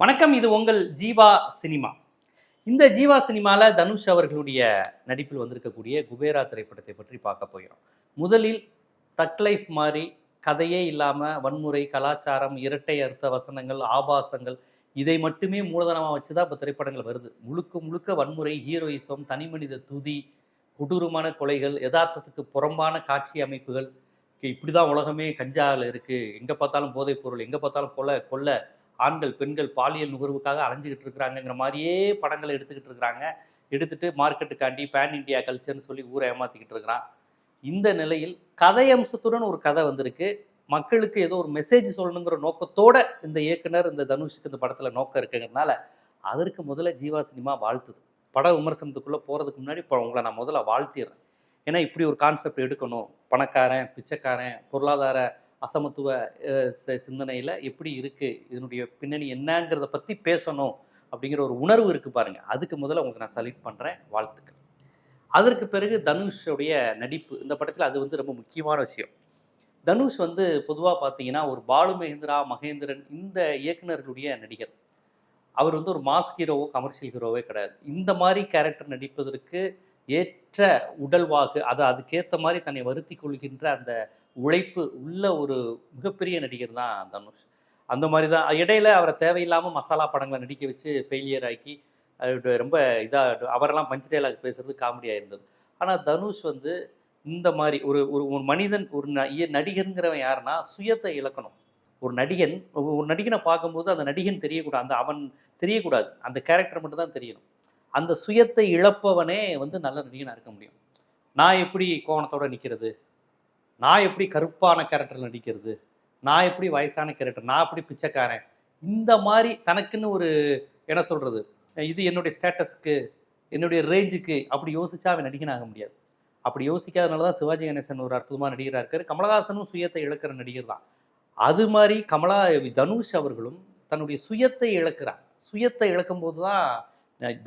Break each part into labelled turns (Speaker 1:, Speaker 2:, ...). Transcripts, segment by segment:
Speaker 1: வணக்கம் இது உங்கள் ஜீவா சினிமா. இந்த ஜீவா சினிமாவில் தனுஷ் அவர்களுடைய நடிப்பில் வந்திருக்கக்கூடிய குபேரா திரைப்படத்தை பற்றி பார்க்க போகிறோம். முதலில் தக் லைஃப் மாதிரி கதையே இல்லாமல் வன்முறை கலாச்சாரம் இரட்டை அர்த்த வசனங்கள் ஆபாசங்கள் இதை மட்டுமே மூலதனமாக வச்சு தான் இப்போ திரைப்படங்கள் வருது. முழுக்க முழுக்க வன்முறை ஹீரோயிசம் தனிமனித துதி கொடூரமான கொலைகள் யதார்த்தத்துக்கு புறம்பான காட்சி அமைப்புகள் இப்படி தான் உலகமே கஞ்சாவில் இருக்குது எங்கே பார்த்தாலும் போதைப் பொருள் எங்கே பார்த்தாலும் கொலை கொள்ளை ஆண்கள் பெண்கள் பாலியல் நுகர்வுக்காக அலைஞ்சிக்கிட்டு இருக்கிறாங்கங்கிற மாதிரியே படங்களை எடுத்துக்கிட்டு இருக்கிறாங்க. எடுத்துட்டு மார்க்கெட்டுக்காண்டி பேன் இண்டியா கல்ச்சர்னு சொல்லி ஊரை ஏமாத்திக்கிட்டு இருக்கிறான். இந்த நிலையில் கதை அம்சத்துடன் ஒரு கதை வந்திருக்கு. மக்களுக்கு ஏதோ ஒரு மெசேஜ் சொல்லணுங்கிற நோக்கத்தோட இந்த இயக்குனர் இந்த தனுஷுக்கு இந்த படத்தில் நோக்கம் இருக்குங்கிறதுனால அதற்கு முதல்ல ஜீவா சினிமா வாழ்த்துது. பட விமர்சனத்துக்குள்ளே போகிறதுக்கு முன்னாடி இப்போ உங்களை நான் முதல்ல வாழ்த்திடுறேன். ஏன்னா இப்படி ஒரு கான்செப்ட் எடுக்கணும். பணக்காரன் பிச்சைக்காரன் பொருளாதார அசமத்துவ சிந்தனையில் எப்படி இருக்குது இதனுடைய பின்னணி என்னங்கிறத பற்றி பேசணும் அப்படிங்கிற ஒரு உணர்வு இருக்குது பாருங்கள் அதுக்கு முதல்ல உங்களுக்கு நான் சல்யூட் பண்ணுறேன் வாழ்த்துக்கள். அதற்கு பிறகு தனுஷுடைய நடிப்பு. இந்த படத்தில் அது வந்து ரொம்ப முக்கியமான விஷயம். தனுஷ் வந்து பொதுவாக பார்த்தீங்கன்னா ஒரு பாலு மகேந்திரா மகேந்திரன் இந்த இயக்குநர்களுடைய நடிகர். அவர் வந்து ஒரு மாஸ் ஹீரோவோ கமர்ஷியல் ஹீரோவே கிடையாது. இந்த மாதிரி கேரக்டர் நடிப்பதற்கு ஏற்ற உடல்வாகு அதை அதுக்கேற்ற மாதிரி தன்னை வருத்தி கொள்கின்ற அந்த உழைப்பு உள்ள ஒரு மிகப்பெரிய நடிகர் தான் தனுஷ். அந்த மாதிரி தான் இடையில அவரை தேவையில்லாமல் மசாலா படங்களை நடிக்க வச்சு ஃபெயிலியர் ஆக்கி ரொம்ப இதாக அவரெல்லாம் பஞ்ச் டைலாக் பேசுறது காமெடியாக இருந்தது. ஆனால் தனுஷ் வந்து இந்த மாதிரி ஒரு ஒரு ஒரு மனிதன் ஒரு நடிகருங்கிறவன் யாருன்னா சுயத்தை இழக்கணும். ஒரு நடிகன் ஒரு நடிகனை பார்க்கும்போது அந்த நடிகன் தெரியக்கூடாது அந்த அவன் தெரியக்கூடாது. அந்த கேரக்டர் மட்டும் தான் தெரியணும். அந்த சுயத்தை இழப்பவனே வந்து நல்ல நடிகனாக இருக்க முடியும். நான் எப்படி கோணத்தோடு நிற்கிறது நான் எப்படி கருப்பான கேரக்டர் நடிக்கிறது? நான் எப்படி வயசான கேரக்டர் நான் எப்படி பிச்சைக்காரன்? இந்த மாதிரி தனக்குன்னு ஒரு என்ன சொல்கிறது இது என்னுடைய ஸ்டேட்டஸ்க்கு என்னுடைய ரேஞ்சுக்கு அப்படி யோசிச்சா அவன் நடிகனாக முடியாது. அப்படி யோசிக்காதனால தான் சிவாஜி கணேசன் ஒரு அற்புதமாக நடிகராக இருக்கார். கமலஹாசனும் சுயத்தை இழக்கிற நடிகர் தான். அது மாதிரி கமலா தனுஷ் அவர்களும் தன்னுடைய சுயத்தை இழக்கிறார் சுயத்தை இழக்கும் போது தான்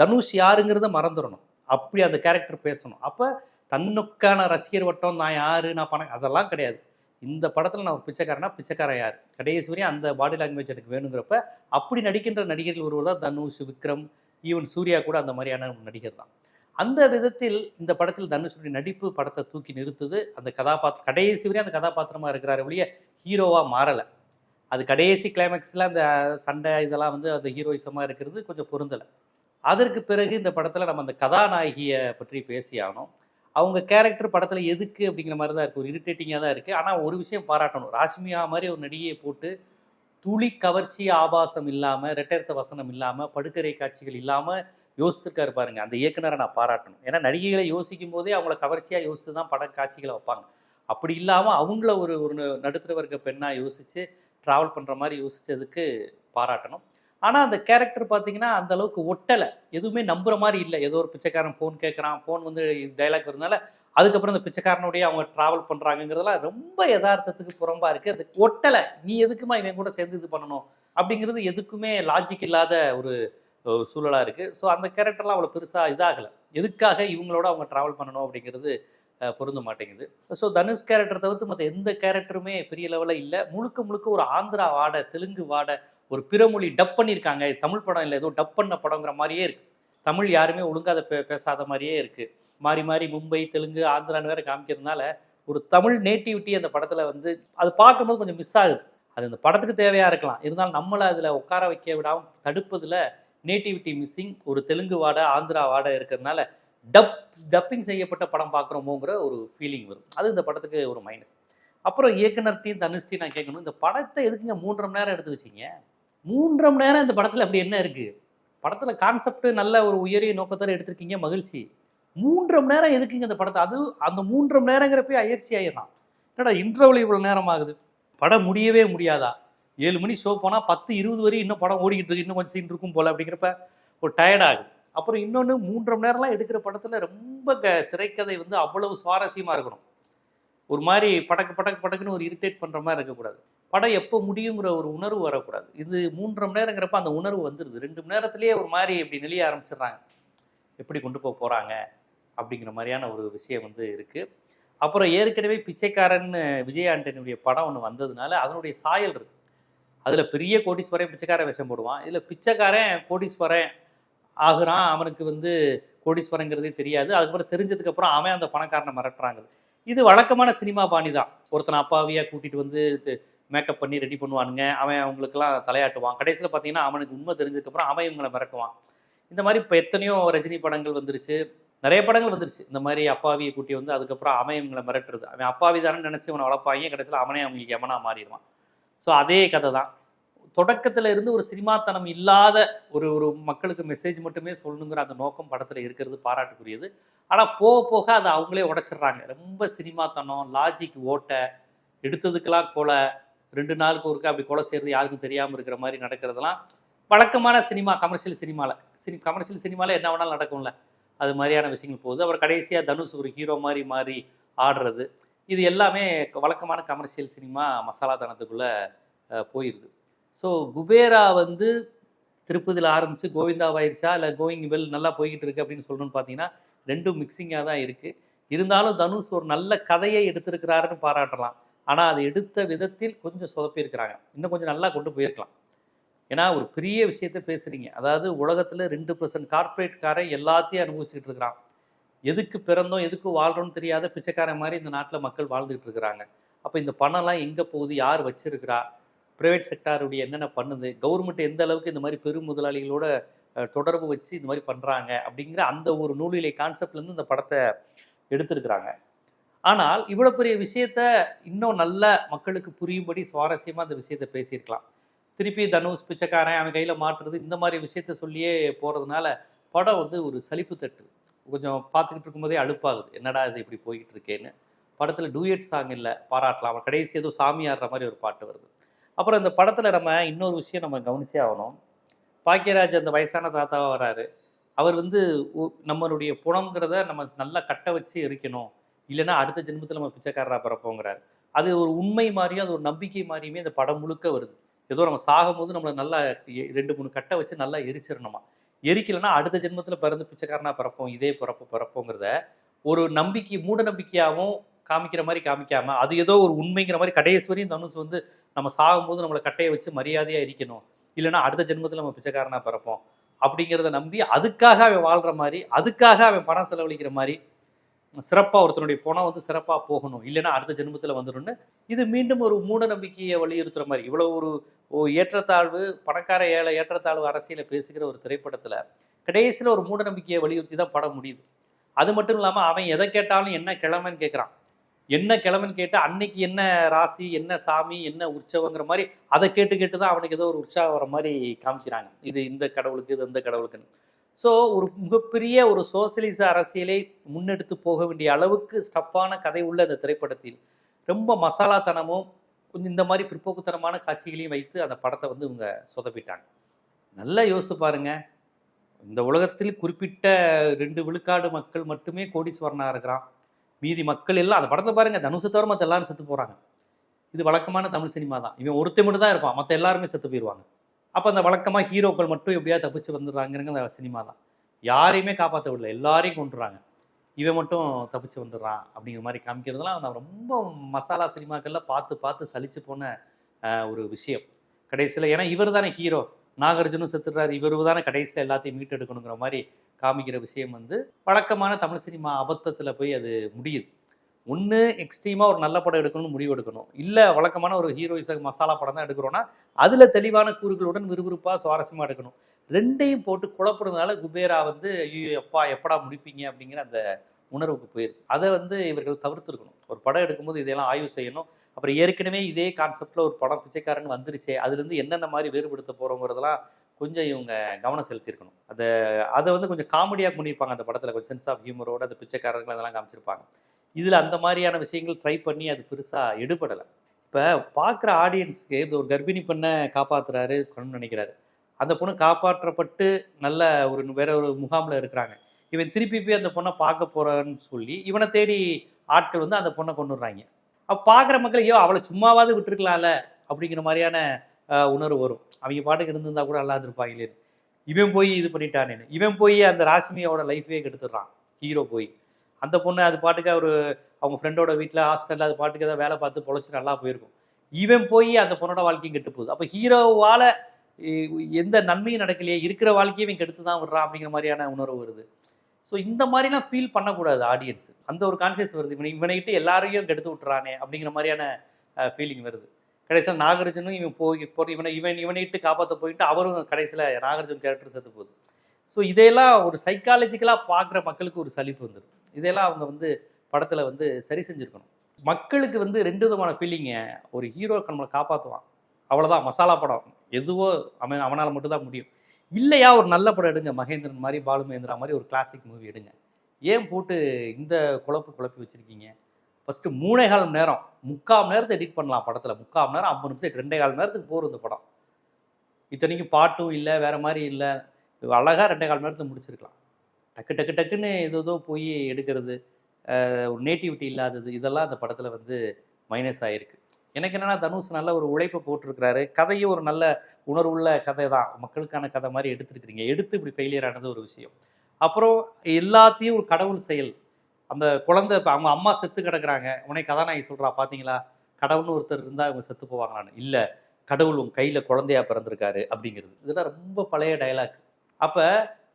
Speaker 1: தனுஷ் யாருங்கிறத மறந்துடணும். அப்படி அந்த கேரக்டர் பேசணும். அப்போ தன்னுக்கான ரசிகர் வட்டம் நான் யாரு? நான் பணம் அதெல்லாம் கிடையாது. இந்த படத்தில் நான் ஒரு பிச்சைக்காரனா? பிச்சைக்காரன் யார்? கடைசி வரையும் அந்த பாடி லாங்குவேஜ் எனக்கு வேணுங்கிறப்ப அப்படி நடிக்கின்ற நடிகர்கள் ஒருவர் தான் தனுஷ் விக்ரம் ஈவன் சூர்யா கூட அந்த மாதிரியான நடிகர் தான். அந்த விதத்தில் இந்த படத்தில் தனுஷுடைய நடிப்பு படத்தை தூக்கி நிறுத்துது. அந்த கதாபாத்திரம் கடைசி வரையும் அந்த கதாபாத்திரமாக இருக்கிறார் ஒழிய ஹீரோவாக மாறலை. அது கடைசி கிளைமேக்ஸில் அந்த சண்டை இதெல்லாம் வந்து அந்த ஹீரோயிசமாக இருக்கிறது கொஞ்சம் பொருந்தலை. அதற்கு பிறகு இந்த படத்தில் நம்ம அந்த கதாநாயகியை பற்றி பேசியானோம் அவங்க கேரக்டர் படத்தில் எதுக்கு அப்படிங்கிற மாதிரி தான் இருக்குது ஒரு இரிட்டேட்டிங்காக தான் இருக்குது ஆனால் ஒரு விஷயம் பாராட்டணும். ராஷ்மியா மாதிரி ஒரு நடிகையை போட்டு துளி கவர்ச்சி ஆபாசம் இல்லாமல் ரெட்டர்த்த வசனம் இல்லாமல் படுக்கரை காட்சிகள் இல்லாமல் யோசித்துருக்காரு பாருங்க. அந்த இயக்குனரை நான் பாராட்டணும். ஏன்னா நடிகைகளை யோசிக்கும் போதே அவங்கள கவர்ச்சியாக யோசித்து தான் பட காட்சிகளை வைப்பாங்க. அப்படி இல்லாமல் அவங்கள ஒரு ஒரு நடுத்தர வர்க்க பெண்ணாக யோசித்து ட்ராவல் பண்ணுற மாதிரி யோசித்ததுக்கு பாராட்டணும். ஆனால் அந்த கேரக்டர் பார்த்தீங்கன்னா அந்த அளவுக்கு ஒட்டலை. எதுவுமே நம்புற மாதிரி இல்லை. ஏதோ ஒரு பிச்சைக்காரன் ஃபோன் கேட்குறான் ஃபோன் வந்து டைலாக் இருந்தால அதுக்கப்புறம் அந்த பிச்சைக்காரனுடைய அவங்க ட்ராவல் பண்ணுறாங்கங்கிறதெல்லாம் ரொம்ப யதார்த்தத்துக்கு புறம்பாக இருக்குது அது ஒட்டலை. நீ எதுக்குமா இவன் கூட சேர்ந்து இது பண்ணணும்? அப்படிங்கிறது எதுக்குமே லாஜிக் இல்லாத ஒரு சூழலாக இருக்குது ஸோ அந்த கேரக்டர்லாம் அவ்வளோ பெருசாக இதாகலை. எதுக்காக இவங்களோட அவங்க ட்ராவல் பண்ணணும் அப்படிங்கிறது பொருந்த மாட்டேங்குது. ஸோ தனுஷ் கேரக்டர் தவிர்த்து மற்ற எந்த கேரக்டருமே பெரிய லெவலில் இல்லை. முழுக்க முழுக்க ஒரு ஆந்திரா வாடை தெலுங்கு வாட ஒரு பிறமொழி டப் பண்ணியிருக்காங்க. தமிழ் படம் இல்லை ஏதோ டப் பண்ண படங்கிற மாதிரியே இருக்குது தமிழ் யாருமே ஒழுங்காத பே பேசாத மாதிரியே இருக்குது மாறி மாறி மும்பை தெலுங்கு ஆந்திரான்னு வேறு காமிக்கிறதுனால ஒரு தமிழ் நேட்டிவிட்டி அந்த படத்தில் வந்து அது பார்க்கும்போது கொஞ்சம் மிஸ் ஆகுது. அது அந்த படத்துக்கு தேவையாக இருக்கலாம். இருந்தாலும் நம்மளை அதில் உட்கார வைக்க விடாமல் தடுப்பதில் நேட்டிவிட்டி மிஸ்ஸிங் ஒரு தெலுங்கு வாடை ஆந்திரா வாடை இருக்கிறதுனால டப் டப்பிங் செய்யப்பட்ட படம் பார்க்குறோமோங்கிற ஒரு ஃபீலிங் வரும். அது இந்த படத்துக்கு ஒரு மைனஸ் அப்புறம் இயக்குனர்த்தையும் தனுஷ்டையும் நான் கேட்கணும். இந்த படத்தை எதுக்குங்க மூன்றரை மணி நேரம் எடுத்து வச்சிங்க? மூன்றரை மணி நேரம் இந்த படத்தில் அப்படி என்ன இருக்குது படத்தில் கான்செப்ட் நல்ல ஒரு உயரிய நோக்கத்தோடு எடுத்திருக்கீங்க மகிழ்ச்சி. மூன்றரை மணி நேரம் எதுக்குங்க இந்த படத்தை? அது அந்த மூன்றரை மணி நேரங்கிறப்ப அயற்சி ஆயிடலாம். என்னடா இன்டர்வல் இவ்வளோ நேரம் ஆகுது? படம் முடியவே முடியாதா? ஏழு மணி ஷோ போனால் பத்து இருபது வரையும் இன்னும் படம் ஓடிக்கிட்டு இருக்கு. இன்னும் கொஞ்சம் சீன் இருக்கும் போல் அப்படிங்கிறப்ப ஒரு டயர்ட் ஆகுது. அப்புறம் இன்னொன்று மூன்றரை மணி நேரம்லாம் எடுக்கிற படத்தில் ரொம்ப க திரைக்கதை வந்து அவ்வளவு சுவாரஸ்யமாக இருக்கணும். ஒரு மாதிரி படக்கு படக்கு படக்குன்னு ஒரு இரிட்டேட் பண்ணுற மாதிரி இருக்கக்கூடாது. படம் எப்போ முடியுங்கிற ஒரு உணர்வு வரக்கூடாது. இது மூன்றரை மணி நேரங்கிறப்ப அந்த உணர்வு வந்துடுது ரெண்டு மணி நேரத்துலேயே ஒரு மாதிரி இப்படி நெளிய ஆரம்பிச்சிடுறாங்க. எப்படி கொண்டு போக போகிறாங்க அப்படிங்கிற மாதிரியான ஒரு விஷயம் வந்து இருக்குது அப்புறம் ஏற்கனவே பிச்சைக்காரன் விஜய் ஆண்டனியுடைய படம் ஒன்று வந்ததுனால அதனுடைய சாயல் இருக்குது அதில் பெரிய கோடீஸ்வரன் பிச்சைக்காரன் விஷம் போடுவான். இதில் பிச்சைக்காரன் கோடீஸ்வரன் ஆகுறான். அவனுக்கு வந்து கோடீஸ்வரங்கிறதே தெரியாது. அதுக்கப்புறம் தெரிஞ்சதுக்கப்புறம் அவன் அந்த பணக்காரனை மிரட்டுறாங்க. இது வழக்கமான சினிமா பாணி தான் ஒருத்தனை அப்பாவியாக கூட்டிகிட்டு வந்து மேக்கப் பண்ணி ரெடி பண்ணுவானுங்க. அவன் அவங்களுக்கெல்லாம் தலையாட்டுவான். கடைசியில் பார்த்தீங்கன்னா அவனுக்கு உண்மை தெரிஞ்சதுக்கப்புறம் அவன் இவங்களை மிரட்டுவான். இந்த மாதிரி இப்போ எத்தனையோ ரஜினி படங்கள் வந்துருச்சு. நிறைய படங்கள் வந்துருச்சு. இந்த மாதிரி அப்பாவியை கூட்டி வந்து அதுக்கப்புறம் அவன் இவங்களை மிரட்டுறது. அவன் அப்பாவி தானே நினச்சி அவனை வளர்ப்பாங்க. கடைசியில் அவனே அவங்களுக்கு எமனா மாறிடுவான். ஸோ அதே கதை தான். தொடக்கத்தில் இருந்து ஒரு சினிமாத்தனம் இல்லாத ஒரு ஒரு மக்களுக்கு மெசேஜ் மட்டுமே சொல்லணுங்கிற அந்த நோக்கம் படத்தில் இருக்கிறது பாராட்டுக்குரியது. ஆனால் போக போக அதை அவங்களே உடச்சிடுறாங்க. ரொம்ப சினிமாத்தனம் லாஜிக் ஓட்டை எடுத்ததுக்கெல்லாம் கொலை ரெண்டு நாளுக்கு ஒருக்கா அப்படி கொலை செய்யறது யாருக்கும் தெரியாமல் இருக்கிற மாதிரி நடக்கிறதெல்லாம் வழக்கமான சினிமா கமர்ஷியல் சினிமாவில் சினி கமர்ஷியல் சினிமாவில் என்ன வேணாலும் நடக்கும்ல. அது மாதிரியான விஷயங்கள் போகுது. அவர் கடைசியாக தனுஷ் ஒரு ஹீரோ மாதிரி மாறி ஆடுறது. இது எல்லாமே வழக்கமான கமர்ஷியல் சினிமா மசாலாத்தனத்துக்குள்ளே போயிடுது ஸோ குபேரா வந்து திருப்பதியில் ஆரம்பித்து கோவிந்தாவாயிருச்சா? இல்லை கோயிங் வெல் நல்லா போய்கிட்டு இருக்கு அப்படின்னு சொல்லணும்னு பார்த்தீங்கன்னா ரெண்டும் மிக்சிங்காக தான் இருக்குது இருந்தாலும் தனுஷ் ஒரு நல்ல கதையை எடுத்திருக்கிறாருன்னு பாராட்டலாம். ஆனால் அதை எடுத்த விதத்தில் கொஞ்சம் சொதப்பியிருக்கிறாங்க. இன்னும் கொஞ்சம் நல்லா கொண்டு போயிருக்கலாம். ஏன்னா ஒரு பெரிய விஷயத்த பேசுகிறீங்க அதாவது உலகத்தில் ரெண்டு பர்சன்ட் கார்ப்பரேட்காரன் எல்லாத்தையும் அனுபவிச்சுக்கிட்டு இருக்கிறான். எதுக்கு பிறந்தோம் எதுக்கு வாழ்கிறோம்னு தெரியாத பிச்சைக்காரன் மாதிரி இந்த நாட்டில் மக்கள் வாழ்ந்துகிட்டு இருக்கிறாங்க. அப்போ இந்த பணம்லாம் எங்கே போகுது யார் வச்சிருக்கிறா? ப்ரைவேட் செக்டாருடைய என்னென்ன பண்ணுது? கவர்மெண்ட் எந்த அளவுக்கு இந்த மாதிரி பெரும் முதலாளிகளோட தொடர்பு வச்சு இந்த மாதிரி பண்ணுறாங்க அப்படிங்கிற அந்த ஒரு நூலிலை கான்செப்ட்லேருந்து இந்த படத்தை எடுத்திருக்கிறாங்க. ஆனால் இவ்வளோ பெரிய விஷயத்த இன்னும் நல்ல மக்களுக்கு புரியும்படி சுவாரஸ்யமாக அந்த விஷயத்த பேசியிருக்கலாம். திருப்பி தனுஷ் பிச்சைக்காரன் அவன் கையில் மாட்டுறது இந்த மாதிரி விஷயத்த சொல்லியே போகிறதுனால படம் வந்து ஒரு சலிப்பு தட்டு. கொஞ்சம் பார்த்துக்கிட்டு இருக்கும்போதே அலுப்பாகுது என்னடா இது இப்படி போய்கிட்டு இருக்கேன்னு. படத்தில் டூயட் சாங் இல்லை பாராட்டலாம். அவன் கடைசி ஏதோ சாமி ஆடுற மாதிரி ஒரு பாட்டு வருது. அப்புறம் இந்த படத்தில் நம்ம இன்னொரு விஷயம் நம்ம கவனிச்சே ஆகணும். பாக்கியராஜ் அந்த வயசான தாத்தாவாக வராரு. அவர் வந்து நம்மளுடைய புணம்ங்கிறத நம்ம நல்லா கட்ட வச்சு எரிக்கணும். இல்லைன்னா அடுத்த ஜென்மத்தில் நம்ம பிச்சைக்காரராக பிறப்போங்கிறார். அது ஒரு உண்மை மாதிரியும் அது ஒரு நம்பிக்கை மாதிரியுமே இந்த படம் முழுக்க வருது. ஏதோ நம்ம சாகும்போது நம்மளை நல்லா ரெண்டு மூணு கட்டை வச்சு நல்லா எரிச்சிடணுமா? எரிக்கலைன்னா அடுத்த ஜென்மத்தில் பிறந்து பிச்சைக்காரனாக பிறப்போம் இதே பிறப்பு பிறப்போங்கிறத ஒரு நம்பிக்கை மூட நம்பிக்கையாகவும் காமிக்கிற மாதிரி காமிக்காம அது ஏதோ ஒரு உண்மைங்கிற மாதிரி கடைசி வரையும் தனுஷ் வந்து நம்ம சாகும்போது நம்மளை கட்டையை வச்சு மரியாதையாக எரிக்கணும். இல்லைன்னா அடுத்த ஜென்மத்தில் நம்ம பிச்சைக்காரனாக பிறப்போம் அப்படிங்கிறத நம்பி அதுக்காக அவன் வாழ்கிற மாதிரி அதுக்காக அவன் பணம் செலவழிக்கிற மாதிரி சிறப்பாக ஒருத்தனுடைய பணம் வந்து சிறப்பாக போகணும். இல்லைன்னா அடுத்த ஜென்மத்தில் வந்துடும்னு இது மீண்டும் ஒரு மூட நம்பிக்கையை வலியுறுத்துகிற மாதிரி. இவ்வளோ ஒரு ஏற்றத்தாழ்வு பணக்கார ஏழை ஏற்றத்தாழ்வு அரசியலை பேசுகிற ஒரு திரைப்படத்தில் கடைசியில் ஒரு மூட நம்பிக்கையை வலியுறுத்தி தான் படம் முடியுது. அது மட்டும் இல்லாமல் அவன் எதை கேட்டாலும் என்ன கிழமைன்னு கேட்குறான் என்ன கிழமைன்னு கேட்டு அன்னைக்கு என்ன ராசி என்ன சாமி என்ன உற்சவங்கிற மாதிரி அதை கேட்டு கேட்டு தான் அவனுக்கு ஏதோ ஒரு உற்சாகம் வர மாதிரி காமிக்கிறாங்க. இது இந்த கடவுளுக்கு இது இந்த கடவுளுக்குன்னு. ஸோ ஒரு மிகப்பெரிய ஒரு சோசியலிச அரசியலை முன்னெடுத்து போக வேண்டிய அளவுக்கு ஸ்டப்பான கதை உள்ள இந்த திரைப்படத்தில் ரொம்ப மசாலாத்தனமும் கொஞ்சம் இந்த மாதிரி பிற்போக்குத்தனமான காட்சிகளையும் வைத்து அந்த படத்தை வந்து இவங்க சொதப்பிட்டாங்க. நல்லா யோசித்து பாருங்க. இந்த உலகத்தில் குறிப்பிட்ட ரெண்டு விழுக்காடு மக்கள் மட்டுமே கோடீஸ்வரனா இருக்கிறான். மீதி மக்கள் எல்லாம் அந்த படத்தை பாருங்க தனுஷை தவிர மற்ற எல்லாரும் செத்து போகிறாங்க இது வழக்கமான தமிழ் சினிமா தான். இவன் ஒருத்தன் மட்டும் தான் இருப்பான். மற்ற எல்லாருமே செத்து போயிடுவாங்க அப்போ அந்த வழக்கமாக ஹீரோக்கள் மட்டும் எப்படியா தப்பிச்சு வந்துடுறாங்கிறது அந்த சினிமா தான். யாரையுமே காப்பாற்ற விடல. எல்லாரையும் கொண்டுறாங்க இவன் மட்டும் தப்பிச்சு வந்துடுறான் அப்படிங்கிற மாதிரி காமிக்கிறதுலாம் நான் ரொம்ப மசாலா சினிமாக்கள்ல பார்த்து பார்த்து சலிச்சு போன ஒரு விஷயம். கடைசியில் ஏன்னா இவர் தானே ஹீரோ. நாகார்ஜுனும் செத்துடுறாரு. இவர் தானே கடைசியில் எல்லாத்தையும் மீட்டெடுக்கணுங்கிற மாதிரி காமிக்கிற விஷயம் வந்து வழக்கமான தமிழ் சினிமா அபத்தத்தில் போய் அது முடியுது. ஒன்று எக்ஸ்ட்ரீமாக ஒரு நல்ல படம் எடுக்கணும்னு முடிவு எடுக்கணும் இல்லை வழக்கமான ஒரு ஹீரோயிச மசாலா படம் தான் எடுக்கிறோன்னா அதில் தெளிவான கூறுகளுடன் விறுவிறுப்பாக சுவாரஸ்யமாக எடுக்கணும். ரெண்டையும் போட்டு குழப்புறதுனால குபேரா வந்து ஐயோ எப்பா எப்படா முடிப்பீங்க? அப்படிங்கிற அந்த உணர்வுக்கு போயிருது. அதை வந்து இவர்கள் தவிர்த்துருக்கணும். ஒரு படம் எடுக்கும்போது இதெல்லாம் ஆய்வு செய்யணும். அப்புறம் ஏற்கனவே இதே கான்செப்டில் ஒரு படம் பிச்சைக்காரன் வந்துருச்சே அதுலேருந்து என்னென்ன மாதிரி வேறுபடுத்த போகிறோங்கிறதெல்லாம் கொஞ்சம் இவங்க கவனம் செலுத்தியிருக்கணும். அதை அதை வந்து கொஞ்சம் காமெடியாக பண்ணியிருப்பாங்க அந்த படத்தில். கொஞ்சம் சென்ஸ் ஆஃப் ஹியூமரோட அந்த பிச்சைக்காரர்கள் அதெல்லாம் காமிச்சிருப்பாங்க. இதில் அந்த மாதிரியான விஷயங்கள் ட்ரை பண்ணி அது பெருசாக எடுபடலை. இப்போ பார்க்குற ஆடியன்ஸ்க்கு இந்த ஒரு கர்ப்பிணி பெண்ணை காப்பாற்றுறாரு நினைக்கிறாரு. அந்த பொண்ணு காப்பாற்றப்பட்டு நல்ல ஒரு வேற ஒரு முகாமில் இருக்கிறாங்க. இவன் திருப்பி போய் அந்த பொண்ணை பார்க்க போகிறான்னு சொல்லி இவனை தேடி ஆட்கள் வந்து அந்த பொண்ணை கொண்டுடுறாங்க அப்போ பார்க்குற மக்கள் ஐயோ அவளை சும்மாவாவது விட்டுருக்கலாம்ல அப்படிங்கிற மாதிரியான உணர்வு வரும். அவங்க பாட்டுக்கு இருந்திருந்தா கூட நல்லா இருந்திருப்பாங்களே இவன் போய் இது பண்ணிட்டானேன்னு. இவன் போய் அந்த ராஷ்மியோட லைஃபே கெடுத்துடுறான். ஹீரோ போய். அந்த பொண்ணு அது பாட்டுக்கு அவர் அவங்க ஃப்ரெண்டோட வீட்டில் ஹாஸ்டலில் அது பாட்டுக்கு ஏதாவது வேலை பார்த்து பொழைச்சி நல்லா போயிருக்கும். இவன் போய் அந்த பொண்ணோட வாழ்க்கையும் கெட்டு போகுது. அப்போ ஹீரோவால் எந்த நன்மையும் நடக்கலையே இருக்கிற வாழ்க்கையும் இவன் கெடுத்து தான் விடுறான் அப்படிங்கிற மாதிரியான உணர்வு வருது. ஸோ இந்த மாதிரிலாம் ஃபீல் பண்ணக்கூடாது ஆடியன்ஸ் அந்த ஒரு கான்சியஸ் வருது. இவனை இவனைகிட்ட எல்லாரையும் கெடுத்து விட்டுறானே அப்படிங்கிற மாதிரியான ஃபீலிங் வருது. கடைசியில் நாகார்ஜுனும் இவன் போய் இப்போ இவனை இவன் இவனைட்டு காப்பாற்ற போயிட்டு அவரும் கடைசியில் நாகார்ஜுன் கேரக்டர் செத்து போகுது. ஸோ இதையெல்லாம் ஒரு சைக்காலஜிக்கலாக பார்க்குற மக்களுக்கு ஒரு சலிப்பு வந்துடுது இதெல்லாம் அவங்க வந்து படத்தில் வந்து சரி செஞ்சுருக்கணும். மக்களுக்கு வந்து ரெண்டு விதமான ஃபீலிங்கை ஒரு ஹீரோ நம்மளை காப்பாற்றுவான் அவ்வளோதான் மசாலா படம். எதுவோ அவன் அவனால் மட்டும்தான் முடியும். இல்லையா ஒரு நல்ல படம் எடுங்க. மகேந்திரன் மாதிரி பாலு மகேந்திரா மாதிரி ஒரு கிளாசிக் மூவி எடுங்க. ஏன் போட்டு இந்த குழப்பு குழப்பி வச்சுருக்கீங்க? ஃபஸ்ட்டு மூணே கால் மணி நேரம். முக்கால் மணி நேரத்தை எடிட் பண்ணலாம் படத்தில். முக்கால் மணி நேரம் ஐம்பது நிமிஷம் ரெண்டே கால் மணி நேரத்துக்கு போகிற இந்த படம். இத்தனைக்கும் பாட்டும் இல்லை வேறு மாதிரி இல்லை. அழகாக ரெண்டே கால் மணி நேரத்தை முடிச்சிருக்கலாம். டக்கு டக்கு டக்குன்னு ஏதோ ஏதோ போய் எடுக்கிறது ஒரு நேட்டிவிட்டி இல்லாதது இதெல்லாம் அந்த படத்தில் வந்து மைனஸ் ஆகிருக்கு எனக்கு என்னென்னா தனுஷ் நல்ல ஒரு உழைப்பை போட்டிருக்கிறாரு. கதையும் ஒரு நல்ல உணர்வுள்ள கதை தான். மக்களுக்கான கதை மாதிரி எடுத்துருக்கிறீங்க. எடுத்து இப்படி ஃபெயிலியர் ஆனது ஒரு விஷயம். அப்புறம் எல்லாத்தையும் ஒரு கடவுள் செயல். அந்த குழந்தை இப்போ அவங்க அம்மா செத்து கிடக்குறாங்க. உனக்கு கதாநாயகி சொல்கிறா பார்த்தீங்களா கடவுள்னு ஒருத்தர் இருந்தால் இவங்க செத்து போவாங்களான்னு. இல்லை கடவுள் உன் கையில் குழந்தையா பிறந்திருக்காரு அப்படிங்கிறது. இதெல்லாம் ரொம்ப பழைய டயலாக் அப்போ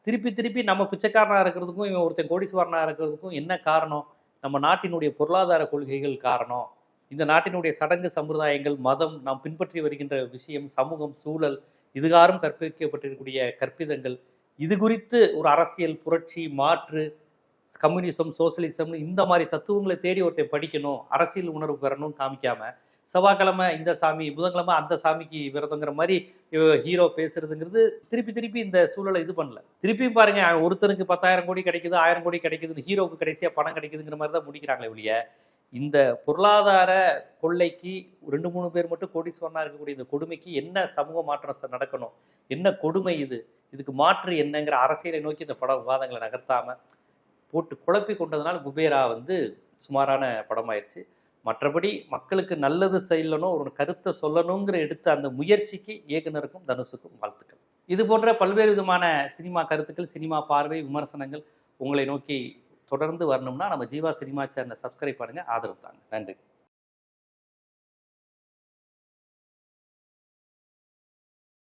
Speaker 1: திருப்பி திருப்பி நம்ம பிச்சைக்காரனாக இருக்கிறதுக்கும் இவன் ஒருத்தன் கோடீஸ்வரனாக இருக்கிறதுக்கும் என்ன காரணம்? நம்ம நாட்டினுடைய பொருளாதார கொள்கைகள் காரணம். இந்த நாட்டினுடைய சடங்கு சம்பிரதாயங்கள் மதம் நாம் பின்பற்றி வருகின்ற விஷயம் சமூகம் சூழல் இதுகாரும் கற்பிக்கப்பட்டிருக்கக்கூடிய கற்பிதங்கள். இது குறித்து ஒரு அரசியல் புரட்சி மாற்று கம்யூனிசம் சோசியலிசம் இந்த மாதிரி தத்துவங்களை தேடி ஒருத்தன் படிக்கணும் அரசியல் உணர்வு பெறணும்னு காமிக்காம செவ்வாய்க்கிழமை இந்த சாமி புதன்கிழமை அந்த சாமிக்கு விரதங்கிற மாதிரி ஹீரோ பேசுறதுங்கிறது திருப்பி திருப்பி இந்த சூழலை இது பண்ணல. திருப்பியும் பாருங்க ஒருத்தனுக்கு பத்தாயிரம் கோடி கிடைக்குது ஆயிரம் கோடி கிடைக்குதுன்னு ஹீரோவுக்கு கடைசியாக பணம் கிடைக்குதுங்கிற மாதிரி தான் முடிக்கிறாங்களே ஒழிய இந்த பொருளாதார கொள்ளைக்கு ரெண்டு மூணு பேர் மட்டும் கோடீஸ்வரனா இருக்கக்கூடிய இந்த கொடுமைக்கு என்ன சமூக மாற்றம் நடக்கணும்? என்ன கொடுமை இது? இதுக்கு மாற்று என்னங்கிற அரசியலை நோக்கி இந்த பட விவாதங்களை நகர்த்தாம போட்டு குழப்பி கொண்டதுனால குபேரா வந்து சுமாரான படமாயிருச்சு. மற்றபடி மக்களுக்கு நல்லது செய்யணும் ஒரு கருத்தை சொல்லணுங்கிற எடுத்த அந்த முயற்சிக்கு இயக்குனருக்கும் தனுஷுக்கும் வாழ்த்துக்கள். இது போன்ற பல்வேறு விதமான சினிமா கருத்துக்கள் சினிமா பார்வை விமர்சனங்கள் உங்களை நோக்கி தொடர்ந்து வரணும்னா நம்ம ஜீவா சினிமா சேனலை சப்ஸ்கிரைப் பண்ணுங்கள் ஆதரவு தாங்க. நன்றி.